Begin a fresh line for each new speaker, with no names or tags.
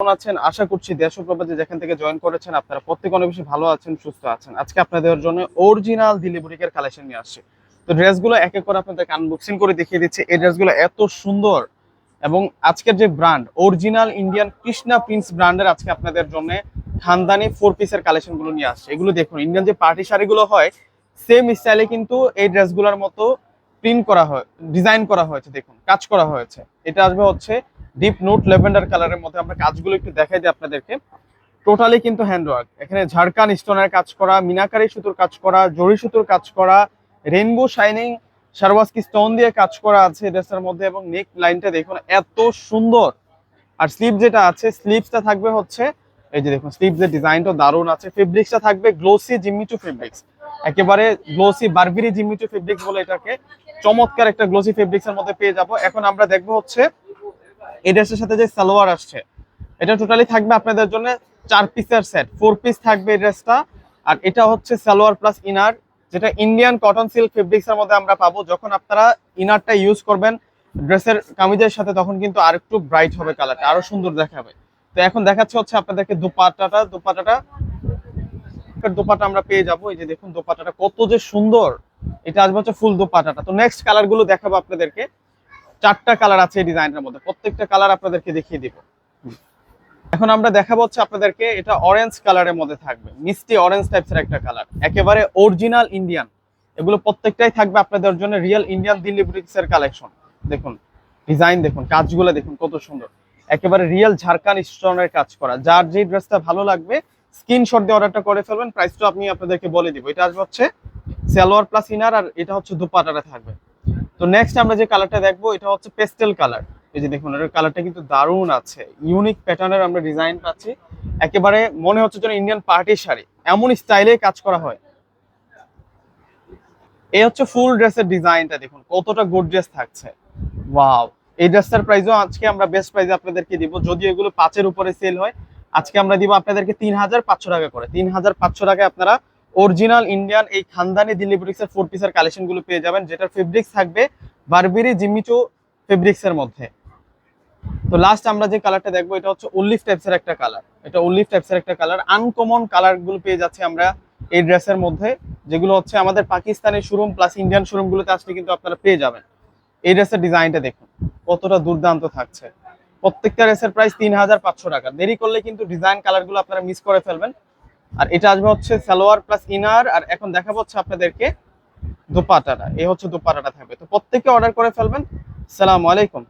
কেমন আছেন? আশা করছি দেশ প্রবাদে যেখান থেকে জয়েন করেছেন, আপনারা প্রত্যেক অনেক বেশি ভালো আছেন, সুস্থ আছেন। আজকে আপনাদের জন্য অরিজিনাল দিল্লি বুটিকের কালেকশন নিয়ে আসছে। তো ড্রেসগুলো এক এক করে আপনাদেরকে আনবক্সিং করে দেখিয়ে দিচ্ছি। এই ড্রেসগুলো এত সুন্দর এবং আজকের যে brand original Indian Krishna prince ব্র্যান্ডের আজকে আপনাদের জন্য খানদানি ফোর পিসের কালেকশনগুলো নিয়ে আসছে। এগুলো দেখুন ইন্ডিয়ান যে পার্টি শাড়িগুলো হয় সেম স্টাইলে কিন্তু এই ড্রেসগুলোর মতো প্রিন্ট করা হয় ডিজাইন করা হয়েছে, দেখুন, কাজ করা হয়েছে। এটা আসবে হচ্ছে ডিপ নোট লেভেন্ডার কালারের মধ্যে আমরা কাজগুলো একটু দেখাই দিই আপনাদেরকে। টোটালি কিন্তু হ্যান্ডওয়ার্ক এখানে ঝাড়খান স্টোনের কাজ করা, মিনাকারি সুতোর কাজ করা, জরি সুতোর কাজ করা রেনবো শাইনিং সারওয়াস্কি স্টোন দিয়ে কাজ করা আছে ড্রেসের মধ্যে এবং নেক লাইনটা দেখুন এত সুন্দর। আর স্লিপ যেটা আছে স্লিপসটা থাকবে হচ্ছে, এই যে দেখুন স্লিপ যে ডিজাইনটা দারুণ আছে। ফেব্রিক্সটা থাকবে গ্লোসি জিম্মিচু ফেব্রিক্স একেবারে glossy Burberry Jimmy Choo fabrics বলে এটাকে চমৎকার একটা গ্লোসি ফেব্রিক্স এর মধ্যে পেয়ে যাব। এখন আমরা দেখব হচ্ছে এই ড্রেসের সাথে যে সালোয়ার আসছে, এটা টোটালি থাকবে আপনাদের জন্য চার পিসের সেট ফোর পিস থাকবে এই ড্রেসটা। আর এটা হচ্ছে সালোয়ার প্লাস ইনার যেটা ইন্ডিয়ান কটন সিল্ক ফেব্রিক্স এর মধ্যে আমরা পাবো। যখন আপনারা ইনারটা ইউজ করবেন, ড্রেসের কামিজের সাথে তখন কিন্তু আরেকটু ব্রাইট হবে কালারটা আরও সুন্দর দেখাবে। তো এখন দেখাচ্ছে হচ্ছে আপনাদেরকে দুপাটাটা দুপাটাটা। দোপাটা আমরা পেয়ে যাব। এই যে দেখুন দোপাটাটা কত যে সুন্দর। এটা আসবে হচ্ছে ফুল দোপাটাটা। তো নেক্সট কালারগুলো দেখাবো আপনাদেরকে। চারটা কালার আছে ডিজাইনের মধ্যে। প্রত্যেকটা কালার আপনাদেরকে দেখিয়ে দিব। এখন আমরা দেখাবো হচ্ছে আপনাদেরকে এটা অরেঞ্জ কালারের মধ্যে থাকবে। মিষ্টি অরেঞ্জ টাইপসের একটা কালার একেবারে অরিজিনাল ইন্ডিয়ান এগুলো প্রত্যেকটাই থাকবে আপনাদের জন্য রিয়েল ইন্ডিয়ান দিল্লি ব্রিক্স এর কালেকশন দেখুন ডিজাইন দেখুন, কাজগুলো দেখুন, কত সুন্দর। একেবারে রিয়েল ঝাড়খান স্টোনের কাজ করা। যার যে ড্রেসটা ভালো লাগবে স্ক্রিনশট দিয়ে অর্ডারটা করে ফেলবেন। প্রাইসটা আমি আপনাদেরকে বলে দিব। এটা আসবে হচ্ছে সালোয়ার প্লাস ইনার আর এটা হচ্ছে দুপাটাটা থাকবে। তো নেক্সট আমরা যে কালারটা দেখব, এটা হচ্ছে পেস্টেল কালার এই যে দেখুন এর কালারটা কিন্তু দারুণ আছে। ইউনিক প্যাটার্নের আমরা ডিজাইন পাচ্ছি। একেবারে মনে হচ্ছে যেন ইন্ডিয়ান পার্টি শাড়ি। এমন স্টাইলে কাজ করা হয়। এই হচ্ছে ফুল ড্রেসের ডিজাইনটা দেখুন, কতটা গর্জিয়াস থাকছে। ওয়াও এই ড্রেসটার প্রাইসও আজকে আমরা বেস্ট প্রাইসে আপনাদেরকে দিব। যদি এগুলো পাঁচের উপরে সেল হয়, আজকে আমরা দিব আপনাদেরকে তিন হাজার পাঁচশো টাকা করে। তিন হাজার পাঁচশো টাকায় আপনারা অরিজিনাল ইন্ডিয়ান এই খানদানি দিল্লি বুটিক্সের ফোর পিসের কালেকশনগুলো পেয়ে যাবেন, যেটার ফেব্রিক্স থাকবে বারবেরি জিমিচো ফেব্রিক্স এর মধ্যে। তো লাস্ট আমরা যে কালারটা দেখব, এটা হচ্ছে উল্লিফ টাইপসের একটা কালার এটা উল্লিফ টাইপসের একটা কালার আনকমন কালারগুলো পেয়ে যাচ্ছে আমরা এই ড্রেসের মধ্যে, যেগুলো হচ্ছে আমাদের পাকিস্তানের শোরুম প্লাস ইন্ডিয়ান শোরুম গুলোতে আসলে কিন্তু আপনারা পেয়ে যাবেন। এই ড্রেসের ডিজাইনটা দেখুন, কতটা দুর্দান্ত থাকছে। প্রত্যেকটা ড্রেসের প্রাইস তিন হাজার পাঁচশো টাকা। দেরি করলে কিন্তু ডিজাইন কালারগুলো আপনারা মিস করে ফেলবেন। আর এটা আসবে হচ্ছে সালোয়ার প্লাস ইনার আর এখন দেখাবো হচ্ছে আপনাদেরকে দোপাটাটা। এই হচ্ছে দোপাটাটা থাকবে। তো প্রত্যেকে অর্ডার করে ফেলবেন। সালাম আলাইকুম।